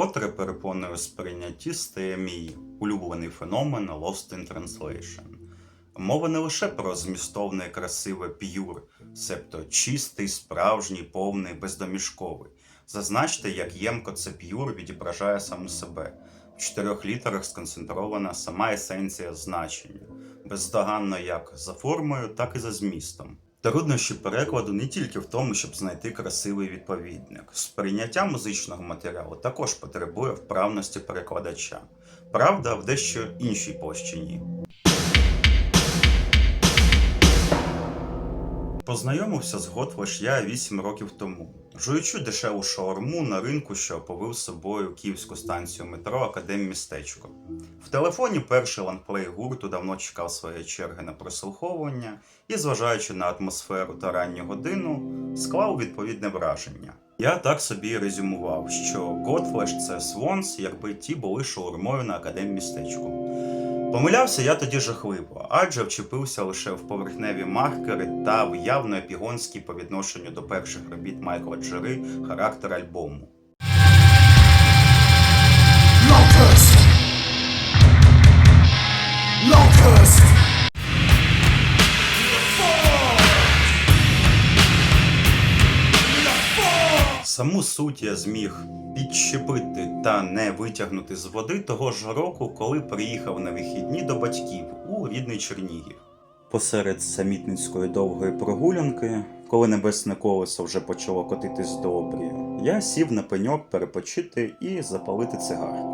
вкотре перепоною сприйнятті стає мій улюблений феномен Lost in Translation. Мова не лише про змістовне красиве п'юр, себто чистий, справжній, повний, бездомішковий. Зазначте, як ємко це п'юр відображає саму себе. В чотирьох літерах сконцентрована сама есенція значення, бездоганно як за формою, так і за змістом. Труднощі перекладу не тільки в тому, щоб знайти красивий відповідник. Сприйняття музичного матеріалу також потребує вправності перекладача. Правда, в дещо іншій площині. Познайомився з Готваш я 8 років тому, жуючи дешеву шаурму на ринку, що оповив собою київську станцію метро Академмістечко. В телефоні перший ланплей гурту давно чекав своєї черги на прослуховування і, зважаючи на атмосферу та ранню годину, склав відповідне враження. Я так собі резюмував, що Готфлеш це Свонс, якби ті були шаурмою на Академмістечку. Помилявся я тоді жахливо, адже вчепився лише в поверхневі маркери та в явно епігонські по відношенню до перших робіт Майкла Джери характер альбому. Саму суть я зміг підщепити та не витягнути з води того ж року, коли приїхав на вихідні до батьків у рідний Чернігів. Посеред самітницької довгої прогулянки, коли небесне колесо вже почало котитись до обрію, я сів на пеньок перепочити і запалити цигарку.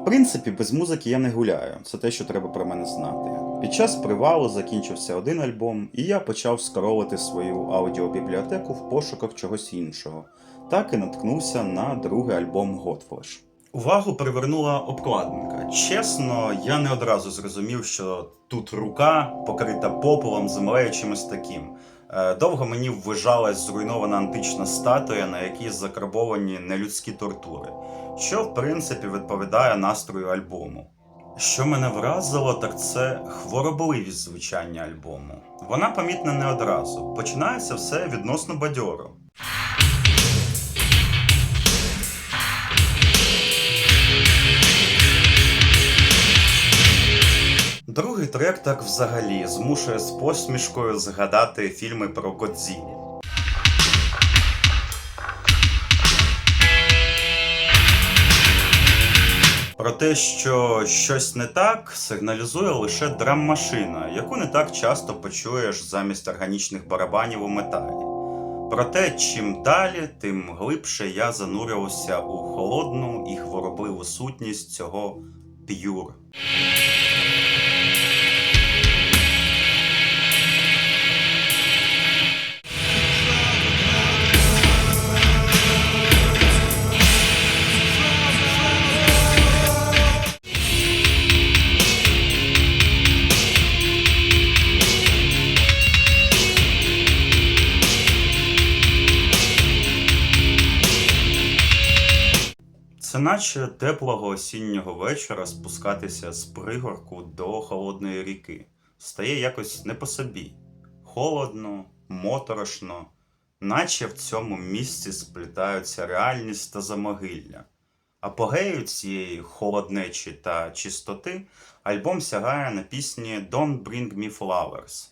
В принципі, без музики я не гуляю, це те, що треба про мене знати. Під час привалу закінчився один альбом, і я почав скролити свою аудіобібліотеку в пошуках чогось іншого. Так і наткнувся на другий альбом Godflesh. Увагу привернула обкладинка. Чесно, я не одразу зрозумів, що тут рука покрита попелом, землею чимось таким. Е, Довго мені ввижалась зруйнована антична статуя, на якій закарбовані нелюдські тортури, що в принципі відповідає настрою альбому. Що мене вразило, так це хворобливість звучання альбому. Вона помітна не одразу. Починається все відносно бадьоро. Другий трек так взагалі змушує з посмішкою згадати фільми про Годзілу. Про те, що щось не так, сигналізує лише драм-машина, яку не так часто почуєш замість органічних барабанів у металі. Проте, чим далі, тим глибше я занурився у холодну і хворобливу сутність цього п'юр. Наче теплого осіннього вечора спускатися з пригорку до холодної ріки. Стає якось не по собі. Холодно, моторошно, наче в цьому місці сплітаються реальність та замогилля. Апогею цієї холоднечі та чистоти альбом сягає на пісні Don't Bring Me Flowers.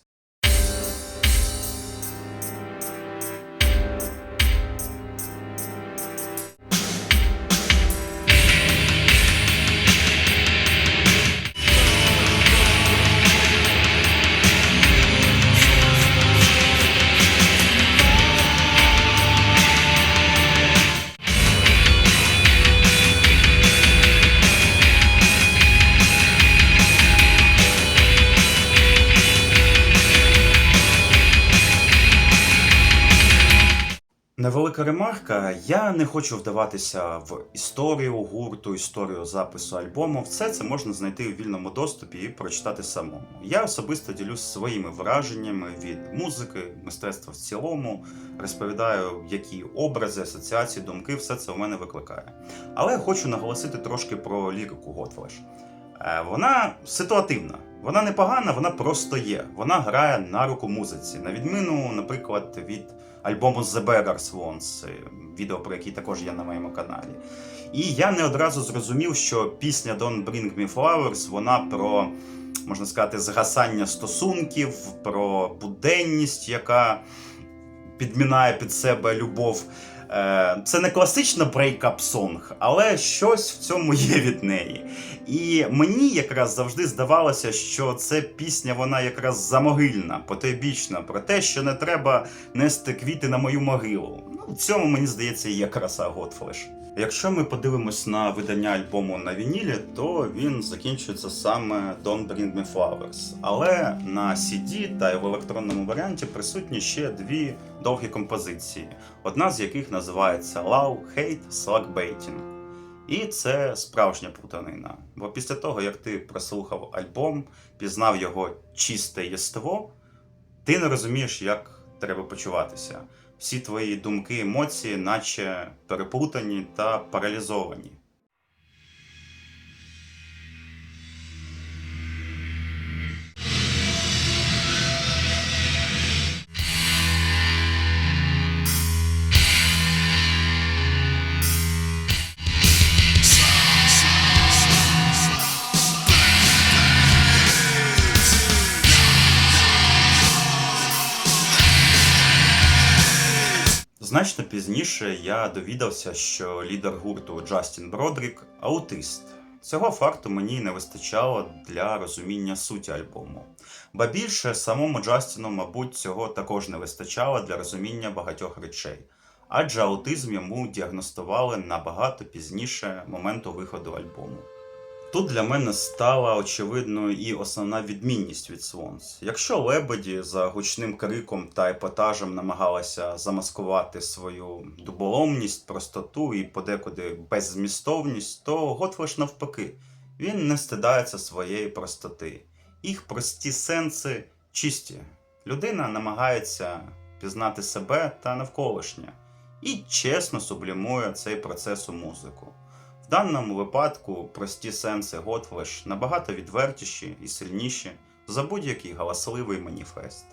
Невелика ремарка. Я не хочу вдаватися в історію гурту, історію запису альбому. Все це можна знайти у вільному доступі і прочитати самому. Я особисто ділюсь своїми враженнями від музики, мистецтва в цілому, розповідаю, які образи, асоціації, думки, все це у мене викликає. Але хочу наголосити трошки про лірику Готфлеш. Е, Вона ситуативна. Вона непогана, вона просто є. Вона грає на руку музиці. На відміну, наприклад, від альбому The Beggars Ones, е, відео про який також є на моєму каналі. І я не одразу зрозумів, що пісня Don't Bring Me Flowers вона про, можна сказати, згасання стосунків, про буденність, яка підмінає під себе любов. Е, Це не класична брейкап сонг, але щось в цьому є від неї. І мені якраз завжди здавалося, що це пісня, вона якраз замогильна, потойбічна, про те, що не треба нести квіти на мою могилу. Ну, в цьому мені здається є краса Godflesh. Якщо ми подивимось на видання альбому на вінілі, то він закінчується саме Don't Bring Me Flowers. Але на CD та в електронному варіанті присутні ще дві довгі композиції, одна з яких називається Love, Hate, Slug Baiting. І це справжня плутанина. Бо після того, як ти прослухав альбом, пізнав його чисте єство, ти не розумієш, як треба почуватися. Всі твої думки, емоції, наче переплутані та паралізовані. Значно пізніше я довідався, що лідер гурту Джастін Бродрік аутист. Цього факту мені не вистачало для розуміння суті альбому. Ба більше самому Джастіну, мабуть, цього також не вистачало для розуміння багатьох речей, адже аутизм йому діагностували набагато пізніше моменту виходу альбому. Тут для мене стала очевидною і основна відмінність від Swans. Якщо лебеді за гучним криком та епатажем намагалися замаскувати свою дуболомність, простоту і подекуди беззмістовність, то Готфлеш навпаки, він не стидається своєї простоти. Їх прості сенси чисті. Людина намагається пізнати себе та навколишнє і чесно сублімує цей процес у музику. Даному випадку прості сенси Готфлеш набагато відвертіші і сильніші за будь-який галасливий маніфест.